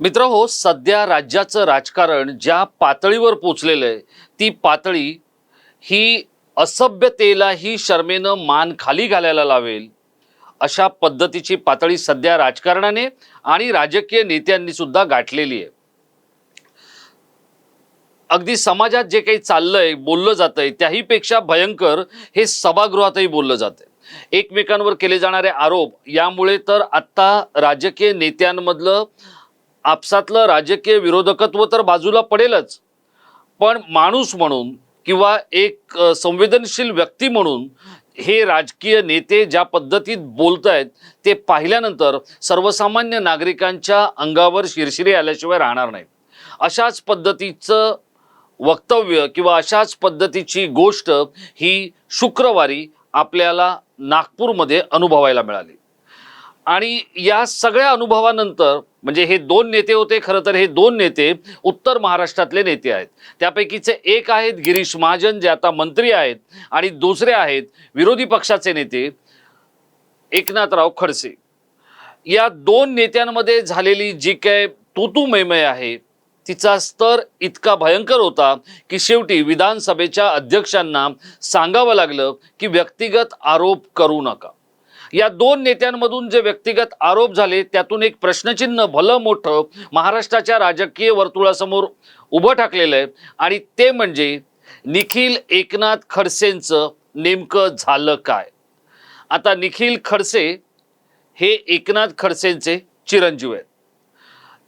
मित्र हो सध्या राज्याचं राजकारण ज्या पातळीवर पोचलेलं आहे ती पातळी ही असभ्यतेलाही शर्मेनं मान खाली घालायला लावेल अशा पद्धतीची पातळी सध्या राजकारणाने आणि राजकीय नेत्यांनी सुद्धा गाठलेली आहे. अगदी समाजात जे काही चाललंय बोललं जातंय त्याहीपेक्षा भयंकर हे सभागृहातही बोललं जातंय. एकमेकांवर केले जाणारे आरोप यामुळे तर आत्ता राजकीय नेत्यांमधलं आपसातलं राजकीय विरोधकत्व तर बाजूला पडेलच. पण माणूस म्हणून किंवा एक संवेदनशील व्यक्ती म्हणून हे राजकीय नेते ज्या पद्धतीत बोलत आहेत ते पाहिल्यानंतर सर्वसामान्य नागरिकांच्या अंगावर शिरशिरी आल्याशिवाय राहणार नाही अशाच पद्धतीचं वक्तव्य किंवा अशाच पद्धतीची गोष्ट ही शुक्रवारी आपल्याला नागपूरमध्ये अनुभवायला मिळाली. आणि या सगळ्या अनुभवानंतर म्हणजे हे दोन नेते होते खरं तर हे दोन नेते उत्तर महाराष्ट्रातले नेते आहेत. त्यापैकीचे एक आहेत गिरीश महाजन जे आता मंत्री आहेत आणि दुसरे आहेत विरोधी पक्षाचे नेते एकनाथराव खडसे. या दोन नेत्यांमध्ये झालेली जी काय तूतू मैमय आहे तिचा स्तर इतका भयंकर होता की शेवटी विधानसभेच्या अध्यक्षांना सांगावं लागलं की व्यक्तिगत आरोप करू नका. या दोन नेत्यांमधून जे व्यक्तिगत आरोप झाले त्यातून एक प्रश्नचिन्ह भलं मोठं महाराष्ट्राच्या राजकीय वर्तुळासमोर उभं ठाकलेलं आहे. आणि ते म्हणजे निखिल एकनाथ खडसेंचं नेमकं झालं काय? आता निखिल खडसे हे एकनाथ खडसेंचे चिरंजीव आहेत.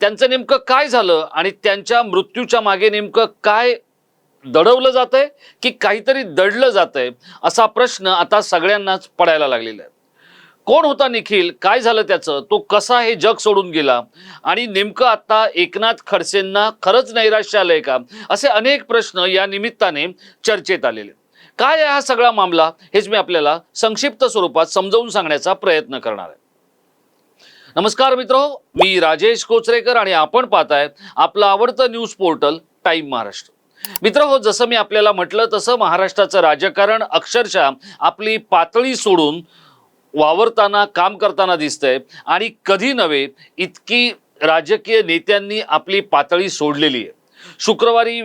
त्यांचं नेमकं काय झालं आणि त्यांच्या मृत्यूच्या मागे नेमकं काय दडवलं जातंय की काहीतरी दडलं जातंय असा प्रश्न आता सगळ्यांनाच पडायला लागलेला आहे. कोण होता निखिल? काय झालं त्याचं? तो कसा हे जग सोडून गेला? आणि नेमकं आता एकनाथ खडसेंना खरंच नैराश्य आलंय का? असे अनेक प्रश्न या निमित्ताने चर्चेत आलेले. काय आहे हा सगळा मामला? हेच मी आपल्याला संक्षिप्त स्वरूपात समजावून सांगण्याचा प्रयत्न करणार आहे. नमस्कार मित्र मी राजेश कोचरेकर आणि आपण पाहताय आपलं आवडतं न्यूज पोर्टल टाइम महाराष्ट्र. मित्र हो जसं मी आपल्याला म्हटलं तसं महाराष्ट्राचं राजकारण अक्षरशः आपली पातळी सोडून वावरताना काम करताना दिसतंय. आणि कधी नव्हे इतकी राजकीय नेत्यांनी आपली पातळी सोडलेली आहे. शुक्रवारी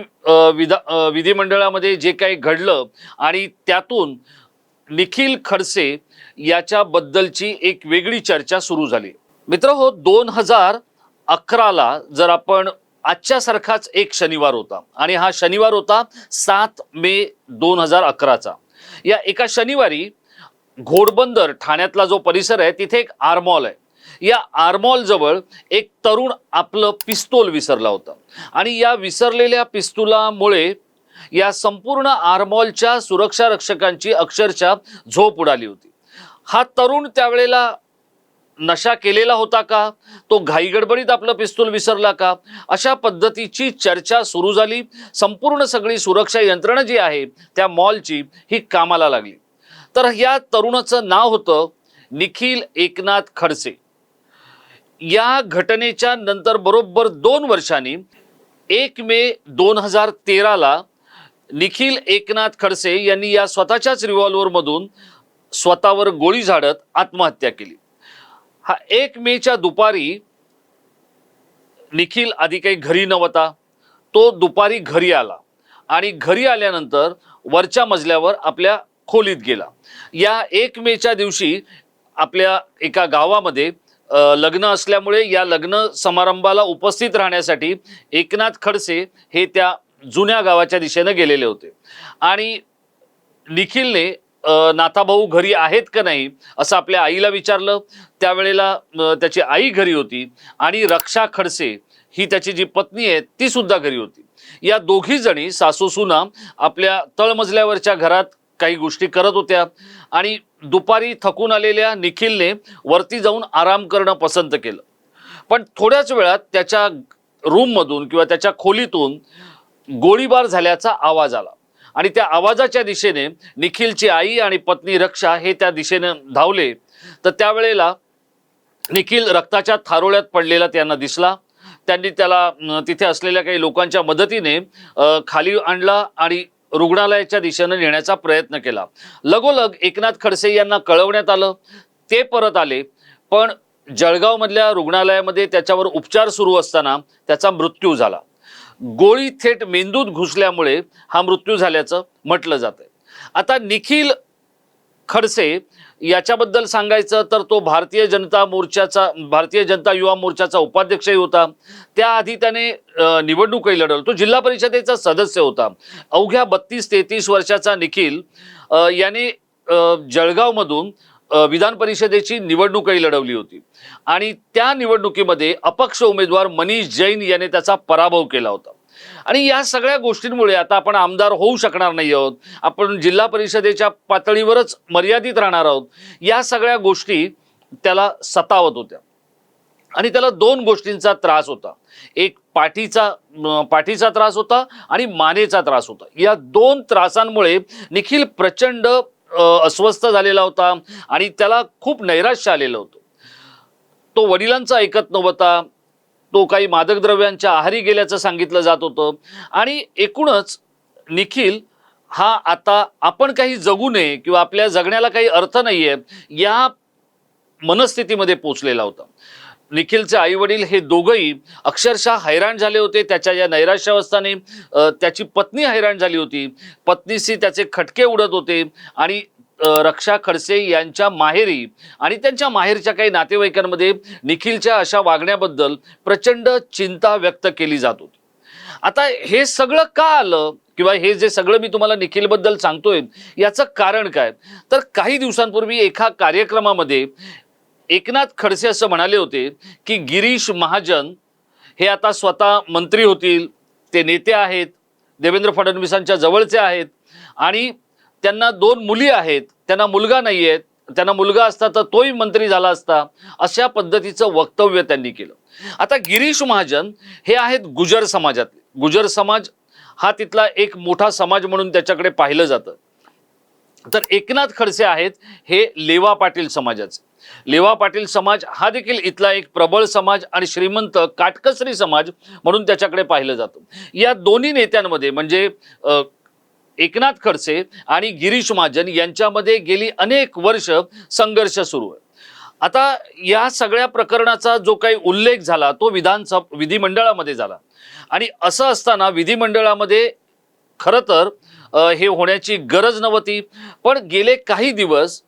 विधा विधिमंडळामध्ये जे काही घडलं आणि त्यातून निखिल खडसे याच्याबद्दलची एक वेगळी चर्चा सुरू झाली. मित्र हो दोन हजार अकराला जर आपण आजच्यासारखाच एक शनिवार होता आणि हा शनिवार होता सात मे दोन हजार अकराचा. या एका शनिवारी घोडबंदर ठाण्यातला जो परिसर आहे तिथे एक आरमॉल आहे. या आरमॉल जवळ एक तरुण आपलं पिस्तोल विसरला होता. आणि या विसरलेल्या पिस्तुलामुळे या संपूर्ण आरमॉलच्या सुरक्षा रक्षकांची अक्षरशः झोप उडाली होती. हा तरुण त्यावेळेला नशा केलेला होता का? तो घाईगडबडीत आपलं पिस्तूल विसरला का? अशा पद्धतीची चर्चा सुरू झाली. संपूर्ण सगळी सुरक्षा यंत्रणा जी आहे त्या मॉलची ही कामाला लागली. तर या तरुणाचं नाव होतं निखिल एकनाथ खडसे. या घटनेच्या नंतर बरोबर दोन वर्षांनी एक मे दोन हजार तेराला निखिल एकनाथ खडसे यांनी या स्वतःच्याच रिव्हॉल्वरमधून स्वतःवर गोळी झाडत आत्महत्या केली. हा एक मेच्या दुपारी निखिल आधी काही घरी नव्हता. तो दुपारी घरी आला आणि घरी आल्यानंतर वरच्या मजल्यावर आपल्या खोलीत गेला. या एक मेच्या दिवशी आपल्या एका गावामध्ये लग्न असल्यामुळे या लग्न समारंभाला उपस्थित राहण्यासाठी एकनाथ खडसे हे त्या जुन्या गावाच्या दिशेनं गेलेले होते. आणि निखिलने नाथाभाऊ घरी आहेत का नाही असं आपल्या आईला विचारलं. त्यावेळेला त्याची आई घरी होती आणि रक्षा खडसे ही त्याची जी पत्नी आहे ती सुद्धा घरी होती. या दोघी जणी सासू सुना आपल्या तळमजल्यावरच्या घरात काही गोष्टी करत होत्या. आणि दुपारी थकून आलेल्या निखिलने वरती जाऊन आराम करणं पसंत केलं. पण थोड्याच वेळात त्याच्या रूममधून किंवा त्याच्या खोलीतून गोळीबार झाल्याचा आवाज आला. आणि त्या आवाजाच्या दिशेने निखिलची आई आणि पत्नी रक्षा हे त्या दिशेने धावले. तर त्यावेळेला निखिल रक्ताच्या थारोळ्यात पडलेला त्यांना दिसला. त्यांनी त्याला तिथे असलेल्या काही लोकांच्या मदतीने खाली आणला आणि रुग्णालयाच्या दिशेनं नेण्याचा प्रयत्न केला. लगोलग एकनाथ खडसे यांना कळवण्यात आलं. ते परत आले. पण जळगावमधल्या रुग्णालयामध्ये त्याच्यावर उपचार सुरू असताना त्याचा मृत्यू झाला. गोळी थेट मेंदूत घुसल्यामुळे हा मृत्यू झाल्याचं म्हटलं जातंय. आता निखिल खडसे याच्याबद्दल सांगायचं तर तो भारतीय जनता मोर्चाचा भारतीय जनता युवा मोर्चाचा उपाध्यक्षही होता. त्याआधी त्याने निवडणूकही लढवलं. तो जिल्हा परिषदेचा सदस्य होता. अवघ्या बत्तीस तेहतीस वर्षाचा निखिल याने जळगावमधून विधान परिषदेची निवडणूकही लढवली होती. आणि त्या निवडणुकीमध्ये अपक्ष उमेदवार मनीष जैन याने त्याचा पराभव केला होता. आणि या सगळ्या गोष्टींमुळे आता आपण आमदार होऊ शकणार नाही आहोत. आपण जिल्हा परिषदेच्या पातळीवरच मर्यादित राहणार आहोत. या सगळ्या गोष्टी त्याला सतावत होत्या. आणि त्याला दोन गोष्टींचा त्रास होता. एक पाठीचा पाठीचा त्रास होता आणि मानेचा त्रास होता. या दोन त्रासांमुळे निखिल प्रचंड अस्वस्थ झालेला होता आणि त्याला खूप नैराश्य आलेलं होतं. तो वडिलांचा ऐकत नव्हता. तो काही मादक द्रव्यांच्या आहारी गेल्याचं सांगितलं जात होतं. आणि एकूणच निखिल हा आता आपण काही जगू नये किंवा आपल्या जगण्याला काही अर्थ नाही आहे या मनस्थितीमध्ये पोचलेला होता. निखिलचे आई वडील हे दोघंही अक्षरशः हैराण झाले होते त्याच्या या नैराश्यावस्थाने. त्याची पत्नी हैराण झाली होती. पत्नीशी त्याचे खटके उडत होते आणि रक्षा खडसे यांच्या माहेरी आणि त्यांच्या माहेरच्या काही नातेवाईकांमध्ये निखिलच्या अशा वागण्याबद्दल प्रचंड चिंता व्यक्त केली जात होती. आता हे सगळं का आलं किंवा हे जे सगळं मी तुम्हाला निखिलबद्दल सांगतोय याचं कारण काय? तर काही दिवसांपूर्वी एका कार्यक्रमामध्ये एकनाथ खडसे असं म्हणाले होते की गिरीश महाजन हे आता स्वतः मंत्री होतील ते नेते आहेत देवेंद्र फडणवीसांच्या जवळचे आहेत आणि त्यांना दोन मुली आहेत त्यांना मुलगा नाही आहेत त्यांना मुलगा असता तर तोही मंत्री झाला असता अशा पद्धतीचं वक्तव्य त्यांनी केलं. आता गिरीश महाजन हे आहेत गुजर समाजातले. गुजर समाज हा तिथला एक मोठा समाज म्हणून त्याच्याकडे पाहिलं जातं. तर एकनाथ खडसे आहेत हे लेवा पाटील समाजाचे. लेवा पाटील समाज हा देखील इथला एक प्रबळ समाज आणि श्रीमंत काटकसरी समाज म्हणून त्याच्याकडे पाहिलं जातं. या दोन्ही नेत्यांमध्ये म्हणजे एकनाथ खडसे आणि गिरीश महाजन यांच्यामध्ये गेली अनेक वर्ष संघर्ष सुरू आहे. आता या सगळ्या प्रकरणाचा जो काही उल्लेख झाला तो विधानसभा विधिमंडळामध्ये झाला. आणि असं असताना विधिमंडळामध्ये खरं तर हे होण्याची गरज नव्हती. पण गेले काही दिवस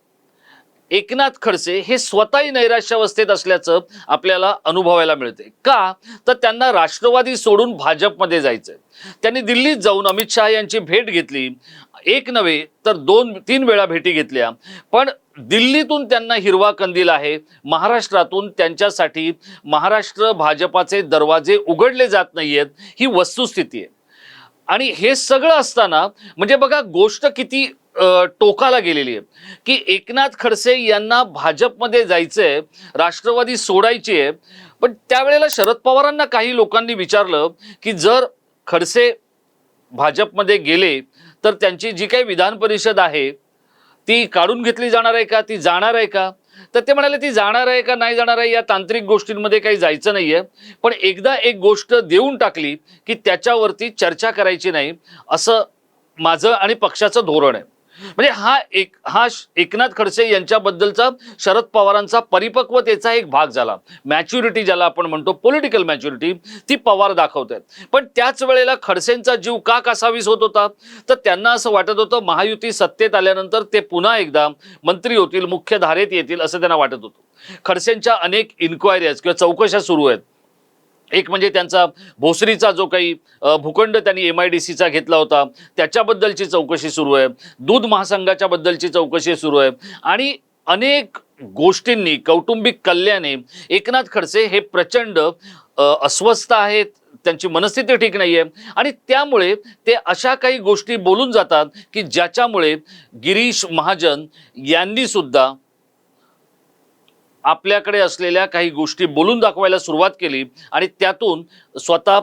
एकनाथ खडसे हे स्वतःही नैराश्यावस्थेत असल्याचं आपल्याला अनुभवायला मिळते का? तर त्यांना राष्ट्रवादी सोडून भाजपमध्ये जायचंय. त्यांनी दिल्लीत जाऊन अमित शहा यांची भेट घेतली. एक नव्हे तर दोन तीन वेळा भेटी घेतल्या. पण दिल्लीतून त्यांना हिरवा कंदील आहे. महाराष्ट्रातून त्यांच्यासाठी महाराष्ट्र भाजपाचे दरवाजे उघडले जात नाहीयेत ही वस्तुस्थिती आहे. आणि हे सगळं असताना म्हणजे बघा गोष्ट किती टोकाला गेलेली आहे. की एकनाथ खडसे यांना भाजपमध्ये जायचंय राष्ट्रवादी सोडायची आहे. पण त्यावेळेला शरद पवारांना काही लोकांनी विचारलं की जर खडसे भाजपमध्ये गेले तर त्यांची जी काही विधान परिषद आहे ती काढून घेतली जाणार आहे का? ती जाणार आहे का? तर ते म्हणाले ती जाणार आहे का नाही जाणार आहे या तांत्रिक गोष्टींमध्ये काही जायचं नाहीये. पण एकदा एक गोष्ट देऊन टाकली की त्याच्यावरती चर्चा करायची नाही असं माझं आणि पक्षाचं धोरण आहे. म्हणजे हा एक हा एकनाथ खडसे यांच्याबद्दलचा शरद पवारांचा परिपक्वतेचा एक भाग झाला. मॅच्युरिटी ज्याला आपण म्हणतो पॉलिटिकल मॅच्युरिटी ती पवार दाखवत आहेत पण त्याच वेळेला खडसेंचा जीव का कासावीस होत होता? तर त्यांना असं वाटत होतं महायुती सत्तेत आल्यानंतर ते पुन्हा एकदा मंत्री होतील मुख्य धारेत येतील असं त्यांना वाटत होतं. खडसेंच्या अनेक इन्क्वायरीज किंवा चौकशा सुरू आहेत. एक म्हणजे त्यांचा भोसरीचा जो काही भूखंड त्यांनी एम आय डी सीचा घेतला होता त्याच्याबद्दलची चौकशी सुरू आहे. दूध महासंघाच्या बद्दलची चौकशी सुरू आहे. आणि अनेक गोष्टींनी कौटुंबिक कल्याणे एकनाथ खडसे हे प्रचंड अस्वस्थ आहेत त्यांची मनस्थिती ठीक नाही आहे आणि त्यामुळे ते अशा काही गोष्टी बोलून जातात की ज्याच्यामुळे गिरीश महाजन यांनी सुद्धा आपल्याकडे असलेल्या काही गोष्टी बोलून दाखवायला सुरुवात केली आणि त्यातून स्वतः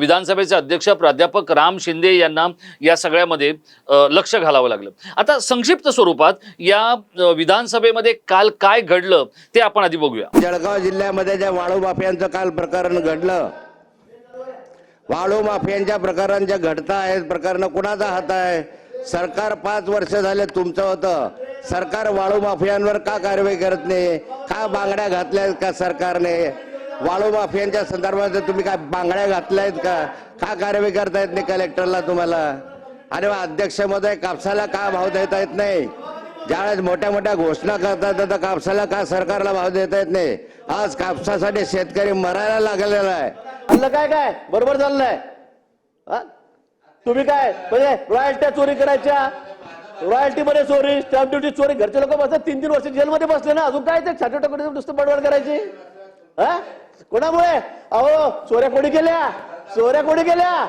विधानसभेचे अध्यक्ष प्राध्यापक राम शिंदे यांना या सगळ्यामध्ये लक्ष घालावं लागलं. आता संक्षिप्त स्वरूपात या विधानसभेमध्ये काल काय घडलं ते आपण आधी बघूया. जळगाव जिल्ह्यामध्ये ज्या वाळू माफियांचं काल प्रकरण घडलं वाळू माफियांच्या प्रकरण ज्या आहेत प्रकरण कुणाचा हात आहे सरकार पाच वर्ष झाले तुमचं होतं. सरकार वाळू माफियांवर का कारवाई करत नाही? का बांगड्या घातल्या का सरकारने? वाळू माफियांच्या संदर्भात तुम्ही काय बांगड्या घातल्यात का? का कारवाई करता येत नाही कलेक्टरला तुम्हाला? आणि अध्यक्ष महोदय कापसाला का भाव देता येत नाही? ज्यावेळेस मोठ्या मोठ्या घोषणा करतात तर कापसाला का सरकारला भाव देता येत नाही? आज कापसासाठी शेतकरी मरायला लागलेला आहे. चाललं काय काय? बरोबर चाललंय. तुम्ही काय? म्हणजे रॉयल्ट्या चोरी करायच्या? रॉयल्टी मध्ये चोरी स्टॅम्प ड्युटी चोरी घरचे लोक बसतात तीन तीन वर्ष जेलमध्ये बसले ना अजून काय ते छाटे टाकून नुसतं बडबड करायची? हा? कोणामुळे? अहो चोऱ्या कोणी केल्या? चोऱ्या कोणी केल्या?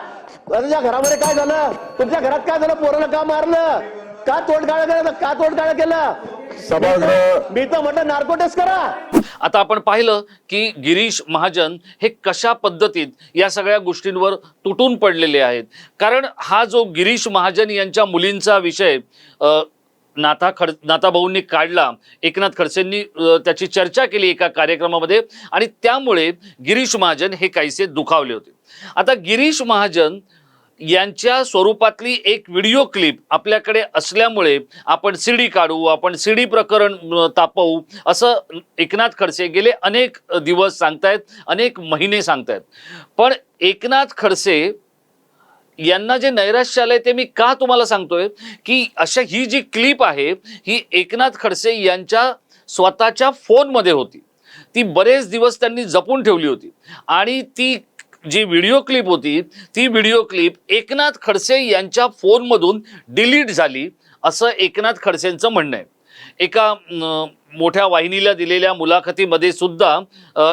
तुझ्या घरामध्ये काय झालं? तुमच्या घरात काय झालं? पोराला का मारलं? का तोंड काळ केलं? का तोंड काळ केलं? सभागृह- मी तर म्हटलं नार्को टेस्ट करा. आता आपण पाहिलं की गिरीश महाजन हे कशा पद्धतीत या सगळ्या गोष्टींवर तुटून पडलेले आहेत. कारण हा जो गिरीश महाजन यांच्या मुलींचा विषय अ, नाथा खड नाथाभाऊंनी काढला एकनाथ खडसेंनी अ, त्याची चर्चा केली एका कार्यक्रमामध्ये आणि त्यामुळे गिरीश महाजन हे काहीसे दुखावले होते. आता गिरीश महाजन यांच्या स्वरूपातली एक व्हिडिओ क्लिप आपल्याकडे असल्यामुळे आपण सीडी काढू आपण सीडी प्रकरण तापवू असं एकनाथ खडसे गेले अनेक दिवस सांगतायत अनेक महिने सांगतायत. पण एकनाथ खडसे यांना जे नैराश्य आलंय ते मी का तुम्हाला सांगतोय? की अशा ही जी क्लिप आहे ही एकनाथ खडसे यांच्या स्वतःच्या फोनमध्ये होती. ती बरेच दिवस त्यांनी जपून ठेवली होती. आणि ती जी व्हिडिओ क्लिप होती ती व्हिडिओ क्लिप एकनाथ खडसे यांच्या फोनमधून डिलीट झाली असं एकनाथ खडसेंचं म्हणणं आहे. एका मोठ्या वाहिनीला दिलेल्या मुलाखतीमध्ये सुद्धा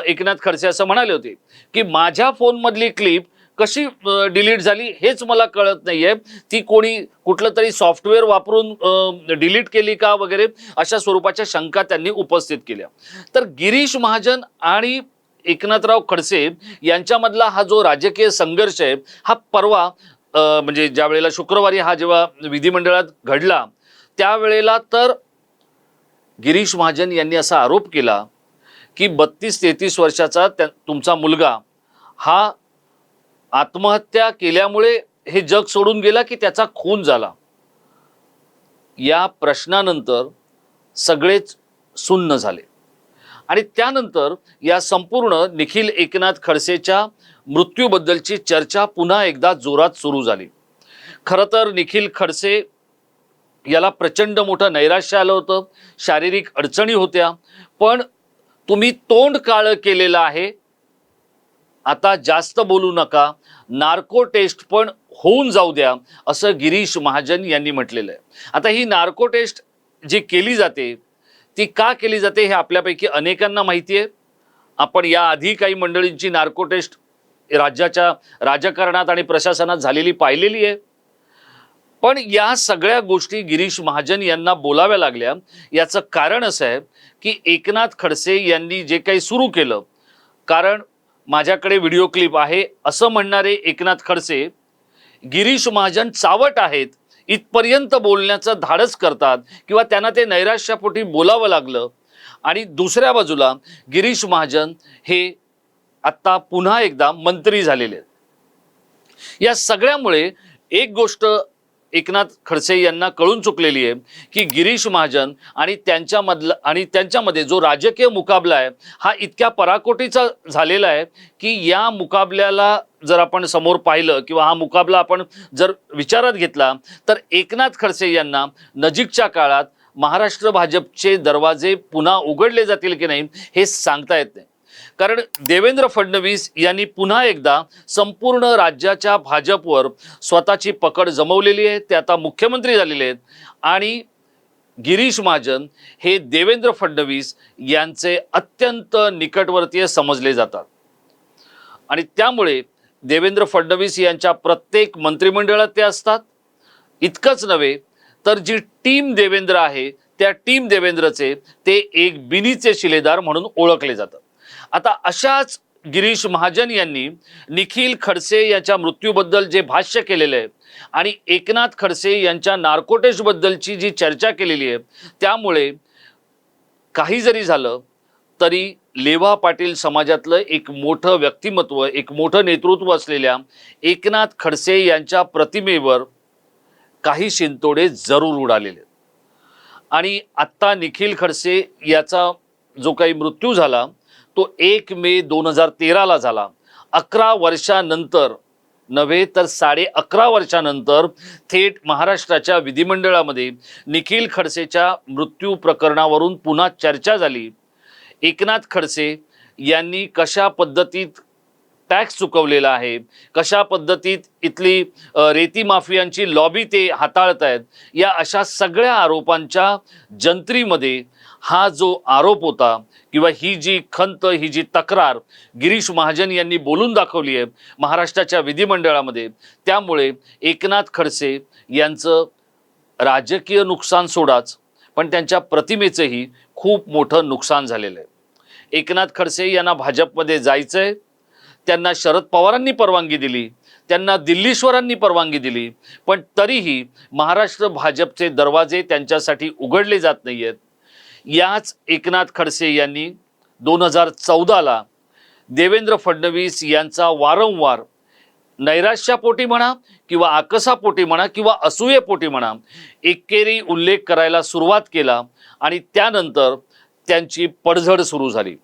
एकनाथ खडसे असं म्हणाले होते की माझ्या फोनमधली क्लिप कशी डिलीट झाली हेच मला कळत नाहीये. ती कोणी कुठलं तरी सॉफ्टवेअर वापरून डिलीट केली का वगैरे? अशा स्वरूपाच्या शंका त्यांनी उपस्थित केल्या. तर गिरीश महाजन आणि एकनाथराव खडसे यांच्यामधला हा जो राजकीय संघर्ष आहे हा परवा म्हणजे ज्या वेळेला शुक्रवारी हा जेव्हा विधिमंडळात घडला त्यावेळेला तर गिरीश महाजन यांनी असा आरोप केला की बत्तीस तेहतीस वर्षाचा त्या तुमचा मुलगा हा आत्महत्या केल्यामुळे हे जग सोडून गेला की त्याचा खून झाला? या प्रश्नानंतर सगळेच सुन्न झाले. आणि त्यानंतर या संपूर्ण निखिल एकनाथ खडसेच्या मृत्यूबद्दलची चर्चा पुन्हा एकदा जोरात सुरू झाली. खरं तर निखिल खडसे याला प्रचंड मोठं नैराश्य आलं होतं शारीरिक अडचणी होत्या पण तुम्ही तोंड काळं केलेलं आहे. आता जास्त बोलू नका नार्को टेस्ट पण होऊन जाऊ द्या असं गिरीश महाजन यांनी म्हटलेलं आहे. आता ही नार्को टेस्ट जी केली जाते ती का केली जाते हे आपल्यापैकी अनेकांना माहिती आहे आपण याआधी काही मंडळींची नार्को टेस्ट राज्याच्या राजकारणात आणि प्रशासनात झालेली पाहिलेली आहे. पण या सगळ्या गोष्टी गिरीश महाजन यांना बोलाव्या लागल्या. याचं कारण असं आहे की एकनाथ खडसे यांनी जे काही सुरू केलं कारण माझ्याकडे व्हिडिओ क्लिप आहे असं म्हणणारे एकनाथ खडसे गिरीश महाजन चावट आहेत. इथपर्यंत बोलण्याचं धाडस करतात किंवा त्यांना ते नैराश्यापोटी बोलावं लागलं. आणि दुसऱ्या बाजूला गिरीश महाजन हे आत्ता पुन्हा एकदा मंत्री झालेले आहेत. या सगळ्यामुळे एक गोष्ट एकनाथ खडसे यांना कळून चुकलेली आहे की गिरीश महाजन आणि त्यांच्यामधला आणि त्यांच्यामध्ये जो राजकीय मुकाबला आहे हा इतक्या पराकोटीचा झालेला आहे की या मुकाबल्याला जर आपण समोर पाहिलं किंवा हा मुकाबला आपण जर विचारात घेतला तर एकनाथ खडसे यांना नजीकच्या काळात महाराष्ट्र भाजपचे दरवाजे पुन्हा उघडले जातील की नाही हे सांगता येत नाही. कारण देवेंद्र फडणवीस यांनी पुन्हा एकदा संपूर्ण राज्याच्या भाजपवर स्वतःची पकड जमवलेली आहे ते आता मुख्यमंत्री झालेले आहेत. आणि गिरीश महाजन हे देवेंद्र फडणवीस यांचे अत्यंत निकटवर्तीय समजले जातात. आणि त्यामुळे देवेंद्र फडणवीस यांच्या प्रत्येक मंत्रिमंडळात ते असतात. इतकंच नव्हे तर जी टीम देवेंद्र आहे त्या टीम देवेंद्रचे ते एक बिनीचे शिलेदार म्हणून ओळखले जातात. आता अशाच गिरीश महाजन यांनी निखिल खडसे याच्या मृत्यूबद्दल जे भाष्य केलेलं आहे आणि एकनाथ खडसे यांच्या नार्कोटेशबद्दलची जी चर्चा केलेली आहे त्यामुळे काही जरी झालं तरी लेवा पाटील समाजातलं एक मोठं व्यक्तिमत्व एक मोठं नेतृत्व असलेल्या एकनाथ खडसे यांच्या प्रतिमेवर काही शिंतोडे जरूर उडालेले आहेत. आणि आत्ता निखिल खडसे याचा जो काही मृत्यू झाला तो एक मे दोन हजार तेराला झाला. अकरा वर्षानंतर नव्हे तर साडे अकरा वर्षानंतर थेट महाराष्ट्राच्या विधिमंडळामध्ये निखिल खडसेच्या मृत्यू प्रकरणावरून पुन्हा चर्चा झाली. एकनाथ खडसे यांनी कशा पद्धतीत टॅक्स चुकवलेला आहे कशा पद्धतीत इथली रेती माफियांची लॉबी ते हाताळत आहेत या अशा सगळ्या आरोपांच्या जंत्रीमध्ये हा जो आरोप होता किंवा ही जी खंत ही जी तक्रार गिरीश महाजन यांनी बोलून दाखवली आहे महाराष्ट्राच्या विधिमंडळामध्ये त्यामुळे एकनाथ खडसे यांचं राजकीय नुकसान सोडाच पण त्यांच्या प्रतिमेचंही खूप मोठं नुकसान झालेलं आहे. एकनाथ खडसे यांना भाजपमध्ये जायचं आहे त्यांना शरद पवारांनी परवानगी दिली त्यांना दिल्लीश्वरांनी परवानगी दिली पण तरीही महाराष्ट्र भाजपचे दरवाजे त्यांच्यासाठी उघडले जात नाही आहेत याच एकनाथ खडसे यांनी दोन हजार चौदाला देवेंद्र फडणवीस यांचा वारंवार नैराश्यापोटी म्हणा किंवा आकसापोटी म्हणा किंवा असूयेपोटी म्हणा एकेरी उल्लेख करायला सुरुवात केला आणि त्यानंतर त्यांची पडझड सुरू झाली.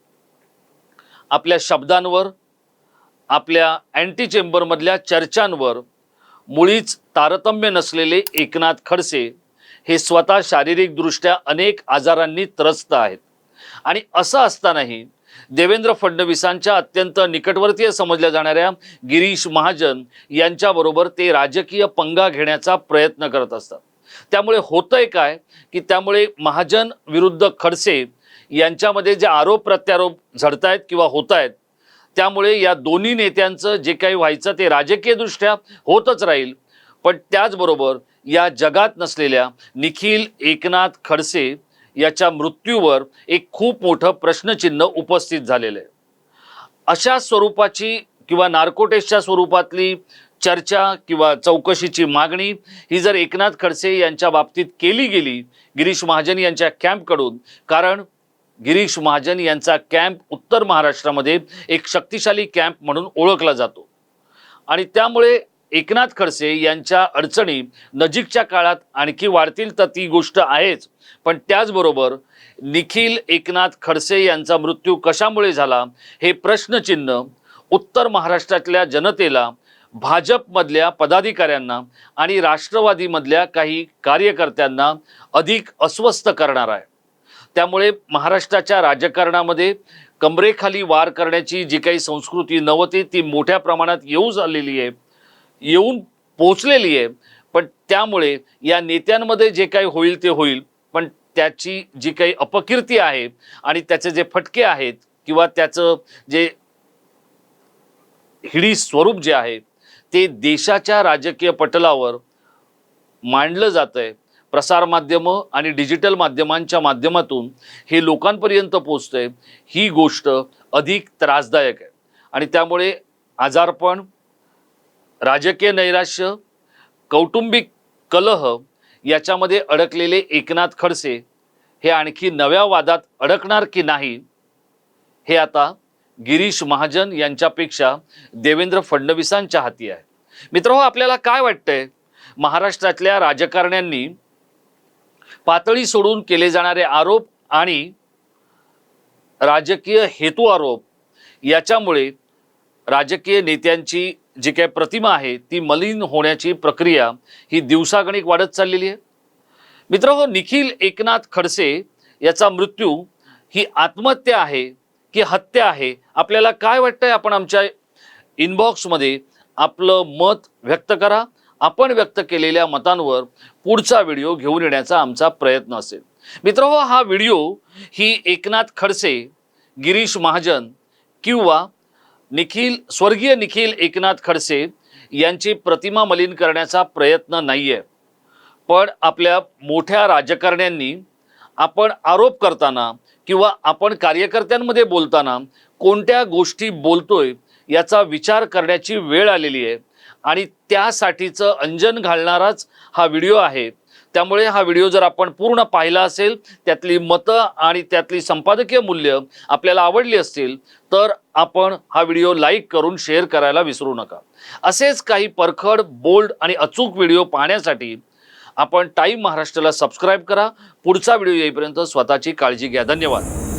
आपल्या शब्दांवर आपल्या अँटी चेंबरमधल्या चर्चांवर मुळीच तारतम्य नसलेले एकनाथ खडसे हे स्वतः शारीरिकदृष्ट्या अनेक आजारांनी त्रस्त आहेत. आणि असं असतानाही देवेंद्र फडणवीसांच्या अत्यंत निकटवर्तीय समजल्या जाणाऱ्या गिरीश महाजन यांच्याबरोबर ते राजकीय पंगा घेण्याचा प्रयत्न करत असतात. त्यामुळे होतंय काय की त्यामुळे महाजन विरुद्ध खडसे यांच्यामध्ये जे आरोप प्रत्यारोप झडतायत किंवा होत आहेत त्यामुळे या दोन्ही नेत्यांचं जे काही व्हायचं ते राजकीयदृष्ट्या होतच राहील. पण त्याचबरोबर या जगात नसलेल्या निखिल एकनाथ खडसे याच्या मृत्यूवर एक खूप मोठं प्रश्नचिन्ह उपस्थित झालेलं आहे. अशा स्वरूपाची किंवा नार्कोटेसच्या स्वरूपातली चर्चा किंवा चौकशीची मागणी ही जर एकनाथ खडसे यांच्या बाबतीत केली गेली गिरीश महाजन यांच्या कॅम्पकडून कारण गिरीश महाजन यांचा कॅम्प उत्तर महाराष्ट्रामध्ये एक शक्तिशाली कॅम्प म्हणून ओळखला जातो. आणि त्यामुळे एकनाथ खडसे यांच्या अडचणी नजीकच्या काळात आणखी वाढतील तर ती गोष्ट आहेच. पण त्याचबरोबर निखिल एकनाथ खडसे यांचा मृत्यू कशामुळे झाला हे प्रश्नचिन्ह उत्तर महाराष्ट्रातल्या जनतेला भाजपमधल्या पदाधिकाऱ्यांना आणि राष्ट्रवादीमधल्या काही कार्यकर्त्यांना अधिक अस्वस्थ करणार आहे. त्यामुळे महाराष्ट्राच्या राजकारणामध्ये कमरेखाली वार करण्याची जी काही संस्कृती नव्हती ती मोठ्या प्रमाणात येऊ झालेली आहे. येऊन पोचलेली आहे. पण त्यामुळे या नेत्यांमध्ये जे काही होईल ते होईल. पण त्याची जी काही अपकीर्ती आहे आणि त्याचे जे फटके आहेत किंवा त्याचं जे हिडी स्वरूप जे आहे ते देशाच्या राजकीय पटलावर मांडलं जात आहे प्रसारमाध्यमं आणि डिजिटल माध्यमांच्या माध्यमातून हे लोकांपर्यंत पोचतंय ही गोष्ट अधिक त्रासदायक आहे. आणि त्यामुळे आजारपण राजकीय नैराश्य कौटुंबिक कलह याच्यामध्ये अडकलेले एकनाथ खडसे हे आणखी नव्या वादात अडकणार की नाही हे आता गिरीश महाजन यांच्यापेक्षा देवेंद्र फडणवीसांच्या हाती आहे. मित्र आपल्याला काय वाटतंय? महाराष्ट्रातल्या राजकारण्यांनी पातळी सोडून केले जाणारे आरोप आणि राजकीय हेतू आरोप याच्यामुळे राजकीय नेत्यांची जी काही प्रतिमा आहे ती मलिन होण्याची प्रक्रिया ही दिवसागणिक वाढत चाललेली आहे. मित्र हो निखिल एकनाथ खडसे याचा मृत्यू ही आत्महत्या आहे की हत्या आहे आपल्याला काय वाटतंय? आपण आमच्या इनबॉक्समध्ये आपलं मत व्यक्त करा. आपण व्यक्त केलेल्या मतांवर पुढचा व्हिडिओ घेऊन येण्याचा आमचा प्रयत्न असेल. मित्र हो हा व्हिडिओ ही एकनाथ खडसे गिरीश महाजन किंवा निखिल स्वर्गीय निखिल एकनाथ खडसे यांची प्रतिमा मलिन करण्याचा प्रयत्न नाही आहे पण आपल्या मोठ्या राजकारण्यांनी आपण आरोप करताना किंवा आपण कार्यकर्त्यांमध्ये बोलताना कोणत्या गोष्टी बोलतोय याचा विचार करण्याची वेळ आलेली आहे आणि त्यासाठीचं अंजन घालणाराच हा व्हिडिओ आहे. त्यामुळे हा व्हिडिओ जर आपण पूर्ण पाहिला असेल त्यातली मतं आणि त्यातली संपादकीय मूल्य आपल्याला आवडली असतील तर आपण हा व्हिडिओ लाईक करून शेअर करायला विसरू नका. असेच काही परखड बोल्ड आणि अचूक व्हिडिओ पाहण्यासाठी आपण टाईम महाराष्ट्राला सबस्क्राईब करा. पुढचा व्हिडिओ येईपर्यंत स्वतःची काळजी घ्या. धन्यवाद.